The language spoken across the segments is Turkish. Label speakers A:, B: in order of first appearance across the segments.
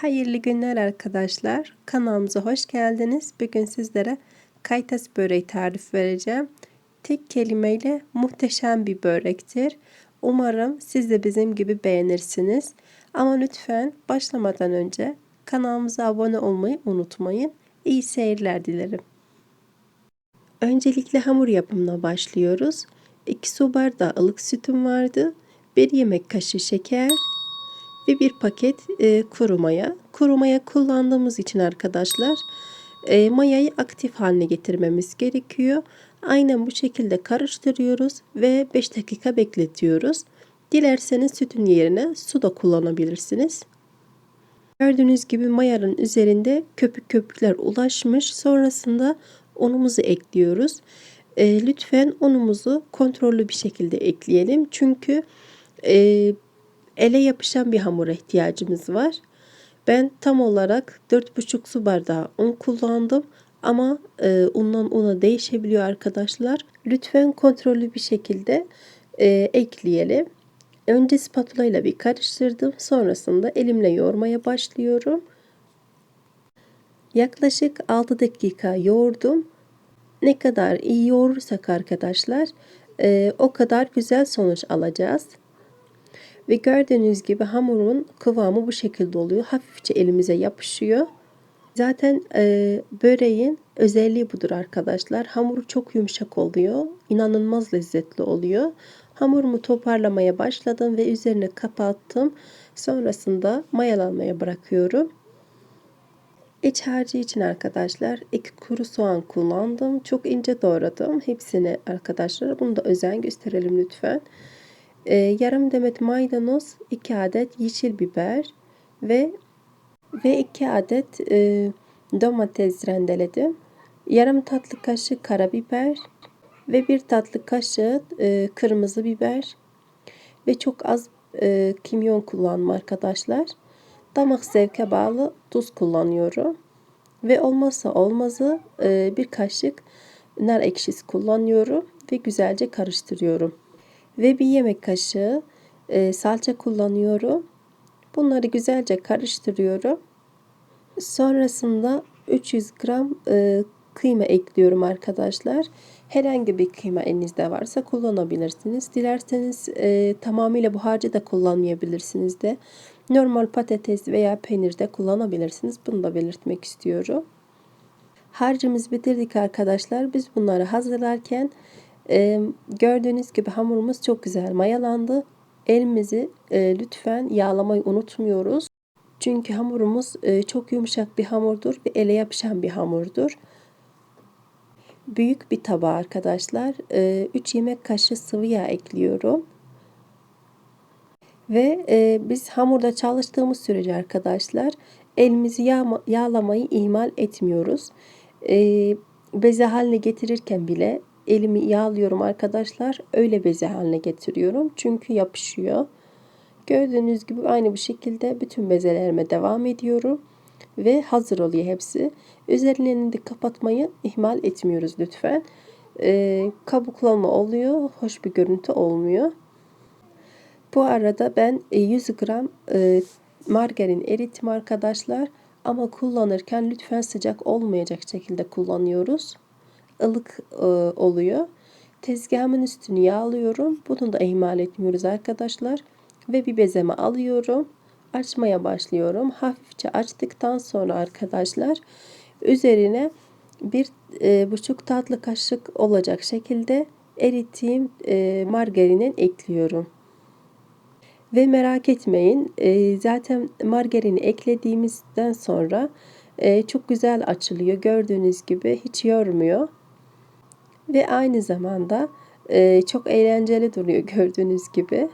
A: Hayırlı günler arkadaşlar. Kanalımıza hoş geldiniz. Bugün sizlere kaytas böreği tarif vereceğim. Tek kelimeyle muhteşem bir börektir. Umarım siz de bizim gibi beğenirsiniz. Ama lütfen başlamadan önce kanalımıza abone olmayı unutmayın. İyi seyirler dilerim. Öncelikle hamur yapımına başlıyoruz. 2 su bardağı ılık sütüm vardı. 1 yemek kaşığı şeker, ve bir paket e, kuru maya. Kuru maya kullandığımız için arkadaşlar e, mayayı aktif haline getirmemiz gerekiyor. Aynen bu şekilde karıştırıyoruz ve 5 dakika bekletiyoruz. Dilerseniz sütün yerine su da kullanabilirsiniz. Gördüğünüz gibi mayanın üzerinde köpük köpükler ulaşmış. Sonrasında unumuzu ekliyoruz. E, lütfen unumuzu kontrollü bir şekilde ekleyelim. Çünkü e, ele yapışan bir hamura ihtiyacımız var. Ben tam olarak 4,5 su bardağı un kullandım. Ama e, undan una değişebiliyor arkadaşlar. Lütfen kontrollü bir şekilde e, ekleyelim. Önce spatula ile bir karıştırdım. Sonrasında elimle yoğurmaya başlıyorum. Yaklaşık 6 dakika yoğurdum. Ne kadar iyi yoğurursak arkadaşlar e, o kadar güzel sonuç alacağız. Ve gördüğünüz gibi hamurun kıvamı bu şekilde oluyor. Hafifçe elimize yapışıyor. Zaten e, böreğin özelliği budur arkadaşlar. Hamuru çok yumuşak oluyor. İnanılmaz lezzetli oluyor. Hamurumu toparlamaya başladım ve üzerine kapattım. Sonrasında mayalanmaya bırakıyorum. İç harcı için arkadaşlar iki kuru soğan kullandım. Çok ince doğradım. Hepsini arkadaşlar bunu da özen gösterelim lütfen. E, yarım demet maydanoz, 2 adet yeşil biber ve ve 2 adet e, domates rendeledim. Yarım tatlı kaşık karabiber ve bir tatlı kaşığı e, kırmızı biber ve çok az e, kimyon kullanma arkadaşlar. Damak zevke bağlı tuz kullanıyorum. Ve olmazsa olmazı e, bir kaşık nar ekşisi kullanıyorum ve güzelce karıştırıyorum ve bir yemek kaşığı e, salça kullanıyorum. Bunları güzelce karıştırıyorum. Sonrasında 300 gram e, kıyma ekliyorum arkadaşlar. Herhangi bir kıyma elinizde varsa kullanabilirsiniz. Dilerseniz e, tamamıyla bu harcı da kullanmayabilirsiniz de. Normal patates veya peynir de kullanabilirsiniz. Bunu da belirtmek istiyorum. Harcımız bitirdik arkadaşlar. Biz bunları hazırlarken ee, gördüğünüz gibi hamurumuz çok güzel mayalandı. Elimizi e, lütfen yağlamayı unutmuyoruz. Çünkü hamurumuz e, çok yumuşak bir hamurdur ve ele yapışan bir hamurdur. Büyük bir tabağa arkadaşlar e, 3 yemek kaşığı sıvı yağ ekliyorum. Ve e, biz hamurda çalıştığımız sürece arkadaşlar elimizi yağma, yağlamayı ihmal etmiyoruz. E, beze haline getirirken bile elimi yağlıyorum arkadaşlar. Öyle beze haline getiriyorum. Çünkü yapışıyor. Gördüğünüz gibi aynı bu şekilde bütün bezelerime devam ediyorum. Ve hazır oluyor hepsi. Üzerlerini de kapatmayı ihmal etmiyoruz lütfen. Ee, kabuklanma oluyor. Hoş bir görüntü olmuyor. Bu arada ben 100 e, gram e, margarin erittim arkadaşlar. Ama kullanırken lütfen sıcak olmayacak şekilde kullanıyoruz ılık e, oluyor. Tezgahımın üstünü yağlıyorum. Bunu da ihmal etmiyoruz arkadaşlar. Ve bir bezeme alıyorum. Açmaya başlıyorum. Hafifçe açtıktan sonra arkadaşlar üzerine bir e, buçuk tatlı kaşık olacak şekilde erittiğim e, margarinin ekliyorum. Ve merak etmeyin e, zaten margarini eklediğimizden sonra e, çok güzel açılıyor. Gördüğünüz gibi hiç yormuyor ve aynı zamanda e, çok eğlenceli duruyor gördüğünüz gibi.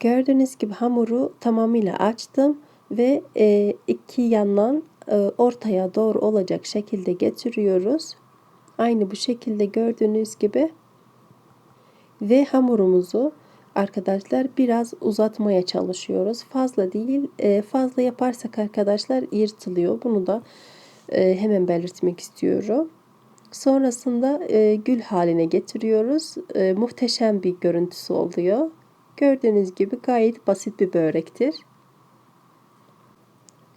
A: Gördüğünüz gibi hamuru tamamıyla açtım ve e, iki yandan e, ortaya doğru olacak şekilde getiriyoruz. Aynı bu şekilde gördüğünüz gibi ve hamurumuzu arkadaşlar biraz uzatmaya çalışıyoruz. Fazla değil, e, fazla yaparsak arkadaşlar yırtılıyor. Bunu da e, hemen belirtmek istiyorum. Sonrasında e, gül haline getiriyoruz. E, muhteşem bir görüntüsü oluyor. Gördüğünüz gibi gayet basit bir börektir.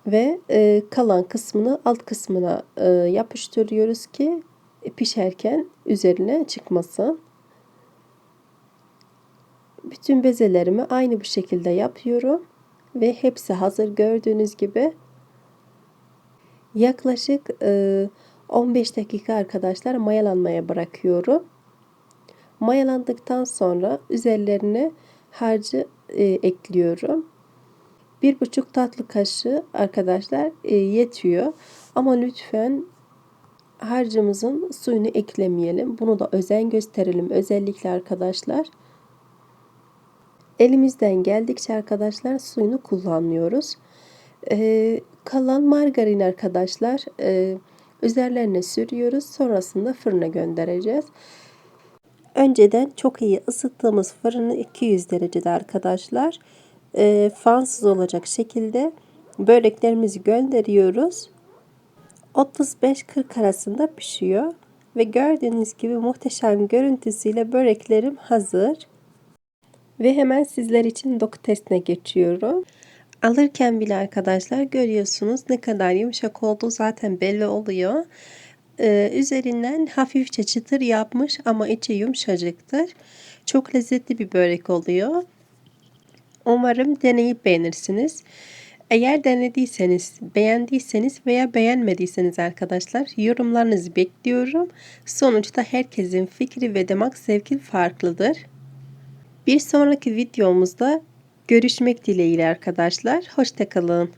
A: Ve e, kalan kısmını alt kısmına e, yapıştırıyoruz ki pişerken üzerine çıkmasın. Bütün bezelerimi aynı bu şekilde yapıyorum ve hepsi hazır gördüğünüz gibi. Yaklaşık e, 15 dakika arkadaşlar mayalanmaya bırakıyorum. Mayalandıktan sonra üzerlerine harcı e, ekliyorum. Bir buçuk tatlı kaşığı arkadaşlar e, yetiyor. Ama lütfen harcımızın suyunu eklemeyelim. Bunu da özen gösterelim. Özellikle arkadaşlar. Elimizden geldikçe arkadaşlar suyunu kullanıyoruz. Ee, kalan margarin arkadaşlar e, üzerlerine sürüyoruz. Sonrasında fırına göndereceğiz. Önceden çok iyi ısıttığımız fırını 200 derecede arkadaşlar. E, fansız olacak şekilde böreklerimizi gönderiyoruz. 35-40 arasında pişiyor. Ve gördüğünüz gibi muhteşem görüntüsüyle böreklerim hazır. Ve hemen sizler için doku testine geçiyorum. Alırken bile arkadaşlar görüyorsunuz ne kadar yumuşak olduğu zaten belli oluyor. Ee, üzerinden hafifçe çıtır yapmış ama içi yumuşacıktır. Çok lezzetli bir börek oluyor. Umarım deneyip beğenirsiniz. Eğer denediyseniz, beğendiyseniz veya beğenmediyseniz arkadaşlar yorumlarınızı bekliyorum. Sonuçta herkesin fikri ve damak zevki farklıdır. Bir sonraki videomuzda görüşmek dileğiyle arkadaşlar. Hoşçakalın.